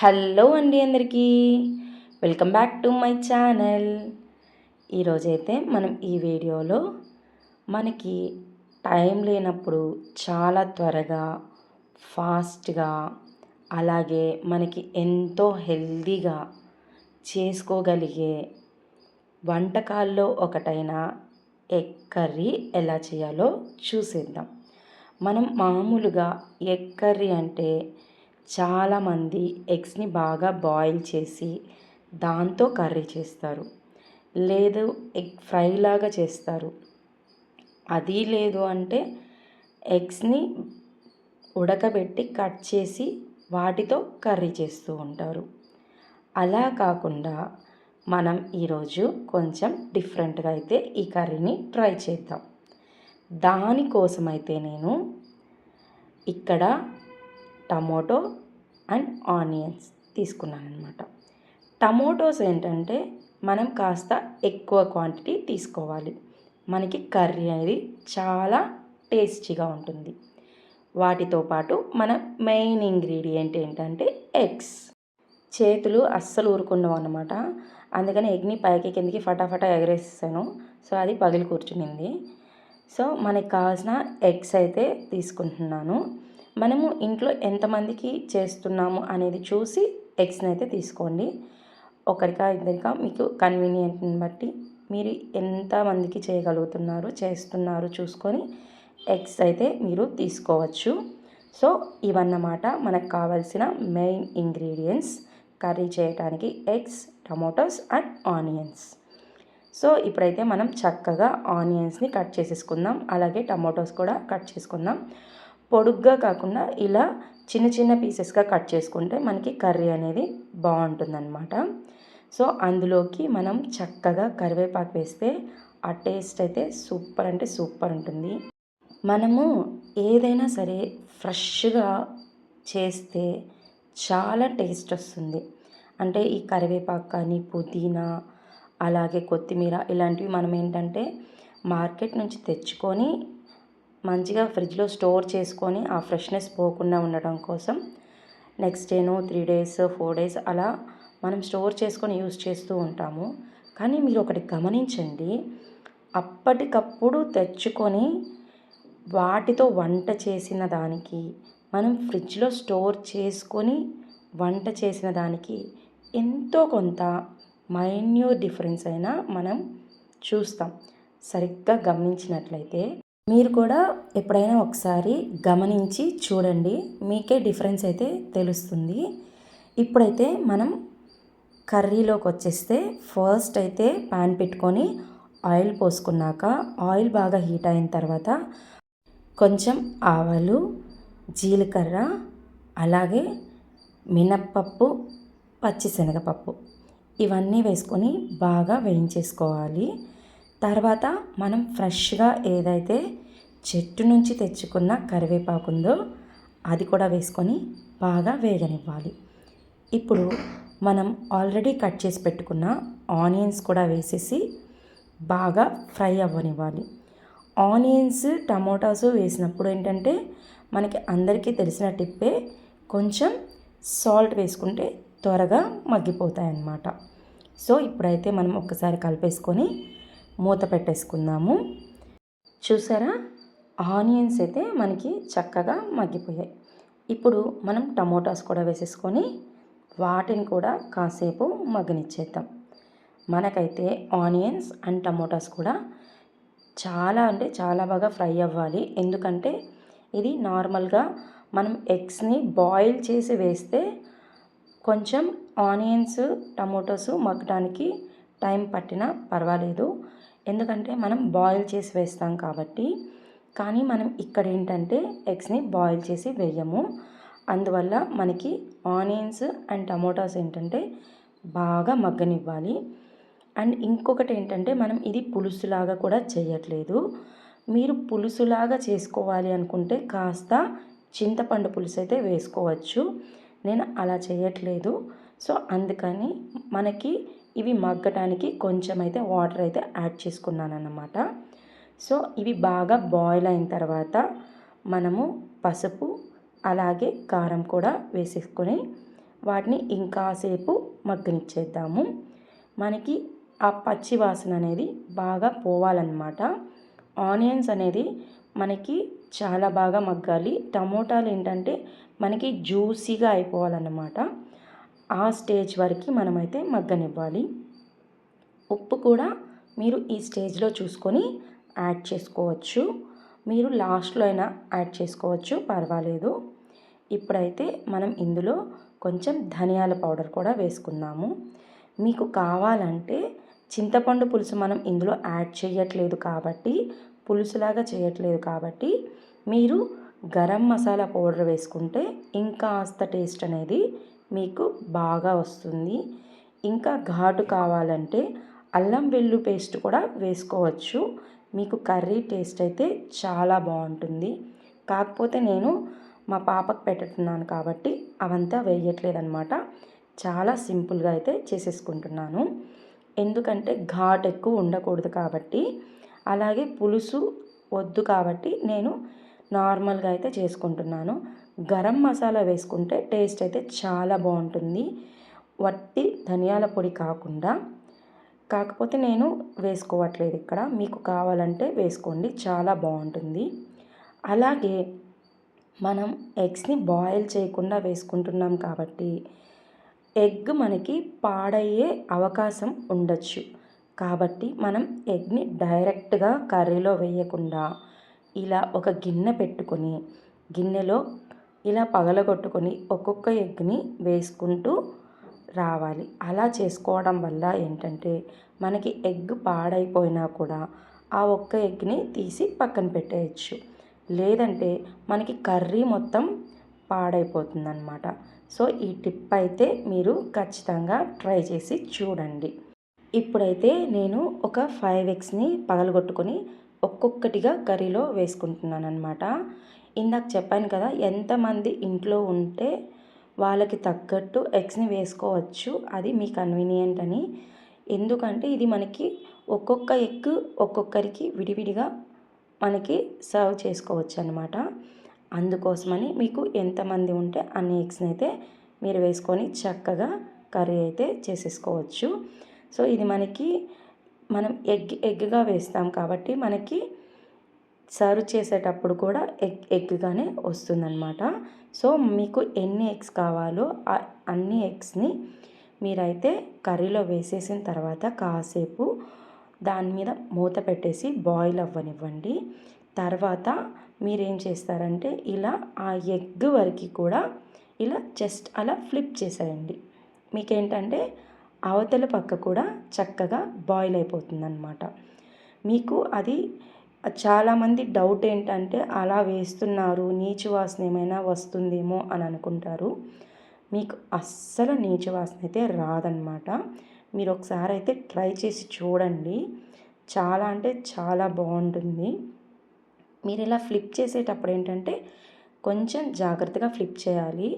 Hello అండి అందరికీ. Welcome back to my channel. ఈరోజైతే మనం ఈ వీడియోలో మనకి టైం లేనప్పుడు చాలా త్వరగా ఫాస్ట్గా అలాగే మనకి ఎంతో హెల్దీగా చేసుకోగలిగే వంటకాల్లో ఒకటైన ఎగ్ కర్రీ ఎలా చేయాలో చూసేద్దాం. మనం మామూలుగా ఎగ్ కర్రీ అంటే చాలామంది ఎగ్స్ని బాగా బాయిల్ చేసి దాంతో కర్రీ చేస్తారు. లేదు ఎగ్ ఫ్రై లాగా చేస్తారు. అది లేదు అంటే ఎగ్స్ని ఉడకబెట్టి కట్ చేసి వాటితో కర్రీ చేస్తూ ఉంటారు. అలా కాకుండా మనం ఈరోజు కొంచెం డిఫరెంట్గా అయితే ఈ కర్రీని ట్రై చేద్దాం. దానికోసమైతే నేను ఇక్కడ టమోటో అండ్ ఆనియన్స్ తీసుకున్నాను అనమాట టమోటోస్ ఏంటంటే మనం కాస్త ఎక్కువ క్వాంటిటీ తీసుకోవాలి. మనకి కర్రీ అనేది చాలా టేస్టీగా ఉంటుంది. వాటితో పాటు మన మెయిన్ ఇంగ్రీడియంట్ ఏంటంటే ఎగ్స్. చేతులు అస్సలు ఊరుకున్నావు అనమాట అందుకని ఎగ్ని పైకి కిందకి ఫటాఫటా ఎగరేస్తాను సో అది పగిలి కూర్చునింది. సో మనకి కావాల్సిన ఎగ్స్ అయితే తీసుకుంటున్నాను. మనము ఇంట్లో ఎంతమందికి చేస్తున్నాము అనేది చూసి ఎగ్స్ని అయితే తీసుకోండి. ఒకరికా ఇద్దరికా మీకు కన్వీనియంట్ని బట్టి మీరు ఎంతమందికి చేయగలుగుతున్నారు చేస్తున్నారు చూసుకొని ఎగ్స్ అయితే మీరు తీసుకోవచ్చు. సో ఇవన్నమాట మనకు కావాల్సిన మెయిన్ ఇంగ్రీడియంట్స్ కర్రీ చేయడానికి eggs tomatoes and onions so ఇప్పుడైతే మనం చక్కగా ఆనియన్స్ని కట్ చేసేసుకుందాం. అలాగే టమాటోస్ కూడా కట్ చేసుకుందాం. పొడుగ్గా కాకుండా ఇలా చిన్న చిన్న పీసెస్గా కట్ చేసుకుంటే మనకి కర్రీ అనేది బాగుంటుందన్నమాట. సో అందులోకి మనం చక్కగా కరివేపాకు వేస్తే ఆ టేస్ట్ అయితే సూపర్ అంటే సూపర్ ఉంటుంది. మనము ఏదైనా సరే ఫ్రెష్గా చేస్తే చాలా టేస్ట్ వస్తుంది. అంటే ఈ కరివేపాకు కానీ పుదీనా అలాగే కొత్తిమీర ఇలాంటివి మనం ఏంటంటే మార్కెట్ నుంచి తెచ్చుకొని మంచిగా ఫ్రిడ్జ్లో స్టోర్ చేసుకొని ఆ ఫ్రెష్నెస్ పోకుండా ఉండడం కోసం నెక్స్ట్ డేను త్రీ డేస్ ఫోర్ డేస్ అలా మనం స్టోర్ చేసుకొని యూస్ చేస్తూ ఉంటాము. కానీ మీరు ఒకటి గమనించండి అప్పటికప్పుడు తెచ్చుకొని వాటితో వంట చేసిన దానికి మనం ఫ్రిడ్జ్లో స్టోర్ చేసుకొని వంట చేసిన దానికి ఎంతో కొంత మైన్యూర్ డిఫరెన్స్ అయినా మనం చూస్తాం. సరిగ్గా గమనించినట్లయితే మీరు కూడా ఎప్పుడైనా ఒకసారి గమనించి చూడండి. మీకే డిఫరెన్స్ అయితే తెలుస్తుంది. ఇప్పుడైతే మనం కర్రీలోకి వచ్చేస్తే ఫస్ట్ అయితే ప్యాన్ పెట్టుకొని ఆయిల్ పోసుకున్నాక ఆయిల్ బాగా హీట్ అయిన తర్వాత కొంచెం ఆవాలు జీలకర్ర అలాగే మినప్పప్పు పచ్చిశనగపప్పు ఇవన్నీ వేసుకొని బాగా వేయించేసుకోవాలి. తర్వాత మనం ఫ్రెష్గా ఏదైతే చెట్టు నుంచి తెచ్చుకున్న కరివేపాకు ఉందో అది కూడా వేసుకొని బాగా వేగనివ్వాలి. ఇప్పుడు మనం ఆల్రెడీ కట్ చేసి పెట్టుకున్న ఆనియన్స్ కూడా వేసేసి బాగా ఫ్రై అవ్వనివ్వాలి. ఆనియన్స్ టమోటాస్ వేసినప్పుడు ఏంటంటే మనకి అందరికీ తెలిసిన టిప్పే కొంచెం సాల్ట్ వేసుకుంటే త్వరగా మగ్గిపోతాయి అన్నమాట సో ఇప్పుడైతే మనం ఒక్కసారి కలిపేసుకొని మూత పెట్టేసుకుందాము. చూసారా? ఆనియన్స్ అయితే మనకి చక్కగా మగ్గిపోయాయి. ఇప్పుడు మనం టమోటాస్ కూడా వేసేసుకొని వాటిని కూడా కాసేపు మగ్గనిచ్చేద్దాం. మనకైతే ఆనియన్స్ అండ్ టమోటాస్ కూడా చాలా అంటే చాలా బాగా ఫ్రై అవ్వాలి. ఎందుకంటే ఇది నార్మల్గా మనం ఎగ్స్ని బాయిల్ చేసి వేస్తే కొంచెం ఆనియన్స్ టమోటోస్ మగ్గడానికి టైం పట్టినా పర్వాలేదు. ఎందుకంటే మనం బాయిల్ చేసి వేస్తాం కాబట్టి. కానీ మనం ఇక్కడ ఏంటంటే ఎగ్స్ని బాయిల్ చేసి వేయము. అందువల్ల మనకి ఆనియన్స్ అండ్ టమోటాస్ ఏంటంటే బాగా మగ్గనివ్వాలి. అండ్ ఇంకొకటి ఏంటంటే మనం ఇది పులుసులాగా కూడా చేయట్లేదు. మీరు పులుసులాగా చేసుకోవాలి అనుకుంటే కాస్త చింతపండు పులుసు అయితే వేసుకోవచ్చు. నేను అలా చేయట్లేదు. సో అందుకని మనకి ఇవి మగ్గటానికి కొంచెం అయితే వాటర్ అయితే యాడ్ చేసుకున్నాను అన్నమాట సో ఇవి బాగా బాయిల్ అయిన తర్వాత మనము పసుపు అలాగే కారం కూడా వేసేసుకొని వాటిని ఇంకాసేపు మగ్గనిచ్చేద్దాము. మనకి ఆ పచ్చి వాసన అనేది బాగా పోవాలన్నమాట. ఆనియన్స్ అనేది మనకి చాలా బాగా మగ్గాలి. టమోటాలు ఏంటంటే మనకి జ్యూసీగా అయిపోవాలన్నమాట. ఆ స్టేజ్ వరకు మనమైతే మగ్గనివ్వాలి. ఉప్పు కూడా మీరు ఈ స్టేజ్లో చూసుకొని యాడ్ చేసుకోవచ్చు. మీరు లాస్ట్లో అయినా యాడ్ చేసుకోవచ్చు పర్వాలేదు. ఇప్పుడైతే మనం ఇందులో కొంచెం ధనియాల పౌడర్ కూడా వేసుకుందాము. మీకు కావాలంటే చింతపండు పులుసు మనం ఇందులో యాడ్ చేయట్లేదు కాబట్టి పులుసులాగా చేయట్లేదు కాబట్టి మీరు గరం మసాలా పౌడర్ వేసుకుంటే ఇంకా కాస్త టేస్ట్ అనేది మీకు బాగా వస్తుంది. ఇంకా ఘాటు కావాలంటే అల్లం వెల్లు పేస్ట్ కూడా వేసుకోవచ్చు. మీకు కర్రీ టేస్ట్ అయితే చాలా బాగుంటుంది. కాకపోతే నేను మా పాపకు పెట్టుతున్నాను కాబట్టి అవంతా వేయట్లేదనమాట చాలా సింపుల్గా అయితే చేసేసుకుంటున్నాను. ఎందుకంటే ఘాట్ ఎక్కువ ఉండకూడదు కాబట్టి. అలాగే పులుసు వద్దు కాబట్టి నేను నార్మల్గా అయితే చేసుకుంటున్నాను. గరం మసాలా వేసుకుంటే టేస్ట్ అయితే చాలా బాగుంటుంది. వట్టి ధనియాల పొడి కాకుండా కాకపోతే నేను వేసుకోవట్లేదు ఇక్కడ. మీకు కావాలంటే వేసుకోండి చాలా బాగుంటుంది. అలాగే మనం ఎగ్స్ని బాయిల్ చేయకుండా వేసుకుంటున్నాం కాబట్టి ఎగ్ మనకి పాడయ్యే అవకాశం ఉండొచ్చు. కాబట్టి మనం ఎగ్ని డైరెక్ట్గా కర్రీలో వేయకుండా ఇలా ఒక గిన్నె పెట్టుకొని గిన్నెలో ఇలా పగలగొట్టుకొని ఒక్కొక్క ఎగ్ని వేసుకుంటూ రావాలి. అలా చేసుకోవడం వల్ల ఏంటంటే మనకి ఎగ్ పాడైపోయినా కూడా ఆ ఒక్క ఎగ్ని తీసి పక్కన పెట్టేయచ్చు. లేదంటే మనకి కర్రీ మొత్తం పాడైపోతుందన్నమాట. సో ఈ టిప్ అయితే మీరు ఖచ్చితంగా ట్రై చేసి చూడండి. ఇప్పుడైతే నేను ఒక ఫైవ్ ఎగ్స్ని పగలగొట్టుకొని ఒక్కొక్కటిగా కర్రీలో వేసుకుంటున్నాను అనమాట ఇందాక చెప్పాను కదా ఎంతమంది ఇంట్లో ఉంటే వాళ్ళకి తగ్గట్టు ఎగ్స్ని వేసుకోవచ్చు. అది మీ కన్వీనియంట్ అని. ఎందుకంటే ఇది మనకి ఒక్కొక్క ఎగ్ ఒక్కొక్కరికి విడివిడిగా మనకి సర్వ్ చేసుకోవచ్చు అనమాట అందుకోసమని మీకు ఎంతమంది ఉంటే అన్ని ఎగ్స్ని అయితే మీరు వేసుకొని చక్కగా కర్రీ అయితే చేసేసుకోవచ్చు. సో ఇది మనకి మనం ఎగ్ ఎగ్గా వేస్తాం కాబట్టి మనకి సర్వ్ చేసేటప్పుడు కూడా ఎగ్ ఎగ్గానే వస్తుందన్నమాట. సో మీకు ఎన్ని ఎగ్స్ కావాలో అన్ని ఎగ్స్ని మీరైతే కర్రీలో వేసేసిన తర్వాత కాసేపు దాని మీద మూత పెట్టేసి బాయిల్ అవ్వనివ్వండి. తర్వాత మీరేం చేస్తారంటే ఇలా ఆ ఎగ్ వరకు కూడా ఇలా జస్ట్ అలా ఫ్లిప్ చేసేయండి. మీకేంటంటే అవతల పక్క కూడా చక్కగా బాయిల్ అయిపోతుందన్నమాట. మీకు అది చాలామంది డౌట్ ఏంటంటే అలా వేస్తున్నారు నీచు వాసన ఏమైనా వస్తుందేమో అని అనుకుంటారు. మీకు అస్సలు నీచు వాసన అయితే రాదనమాట. మీరు ఒకసారి అయితే ట్రై చేసి చూడండి. చాలా అంటే చాలా బాగుంటుంది. మీరు ఇలా ఫ్లిప్ చేసేటప్పుడు ఏంటంటే కొంచెం జాగ్రత్తగా ఫ్లిప్ చేయాలి.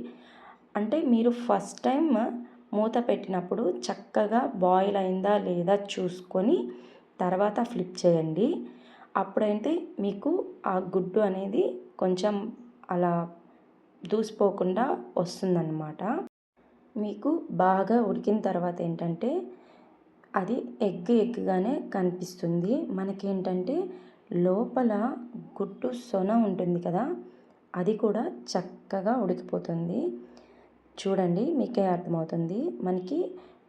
అంటే మీరు ఫస్ట్ టైం మూత పెట్టినప్పుడు చక్కగా బాయిల్ అయిందా లేదా చూసుకొని తర్వాత ఫ్లిప్ చేయండి. అప్పుడైతే మీకు ఆ గుడ్డు అనేది కొంచెం అలా దూసిపోకుండా వస్తుందన్నమాట. మీకు బాగా ఉడికిన తర్వాత ఏంటంటే అది ఎగ్ ఎగ్గానే కనిపిస్తుంది. మనకేంటంటే లోపల గుడ్డు సొన ఉంటుంది కదా అది కూడా చక్కగా ఉడికిపోతుంది. చూడండి మీకే అర్థమవుతుంది. మనకి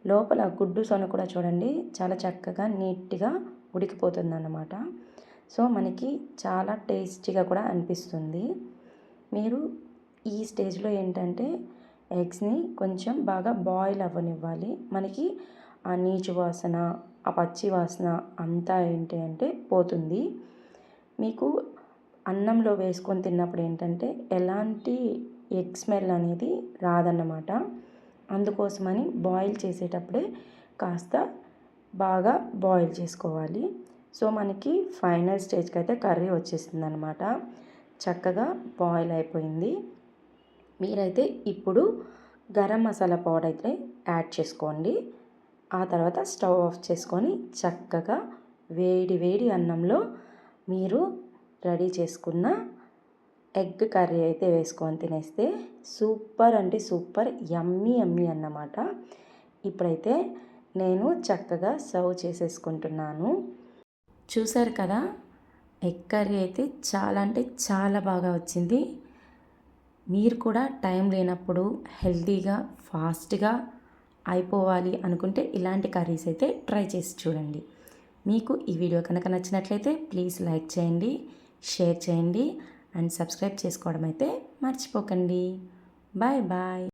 లోపల గుడ్డు సొన కూడా చూడండి చాలా చక్కగా నీట్గా ఉడికిపోతుంది అన్నమాట సో మనకి చాలా టేస్టీగా కూడా అనిపిస్తుంది. మీరు ఈ స్టేజ్లో ఏంటంటే ఎగ్స్ని కొంచెం బాగా బాయిల్ అవ్వనివ్వాలి. మనకి ఆ నీచు వాసన ఆ పచ్చి వాసన అంతా ఏంటి అంటే పోతుంది. మీకు అన్నంలో వేసుకొని తిన్నప్పుడు ఏంటంటే ఎలాంటి ఎగ్ స్మెల్ అనేది రాదన్నమాట. అందుకోసమని బాయిల్ చేసేటప్పుడే కాస్త బాగా బాయిల్ చేసుకోవాలి. సో మనకి ఫైనల్ స్టేజ్కి అయితే కర్రీ వచ్చేసింది అనమాట చక్కగా బాయిల్ అయిపోయింది. మీరైతే ఇప్పుడు గరం మసాలా పౌడర్ అయితే యాడ్ చేసుకోండి. ఆ తర్వాత స్టవ్ ఆఫ్ చేసుకొని చక్కగా వేడి వేడి అన్నంలో మీరు రెడీ చేసుకున్న ఎగ్ కర్రీ అయితే వేసుకొని తినేస్తే సూపర్ అంటే సూపర్ యమ్మీ యమ్మీ అన్నమాట. ఇప్పుడైతే నేను చక్కగా సర్వ్ చేసేసుకుంటున్నాను. చూశారు కదా? ఎగ్ కర్రీ అయితే చాలా అంటే చాలా బాగా వచ్చింది. మీరు కూడా టైం లేనప్పుడు హెల్తీగా ఫాస్ట్గా అయిపోవాలి అనుకుంటే ఇలాంటి కర్రీస్ అయితే ట్రై చేసి చూడండి. మీకు ఈ వీడియో కనుక నచ్చినట్లయితే ప్లీజ్ లైక్ చేయండి షేర్ చేయండి అండ్ సబ్స్క్రైబ్ చేసుకోవడం అయితే మర్చిపోకండి. Bye bye.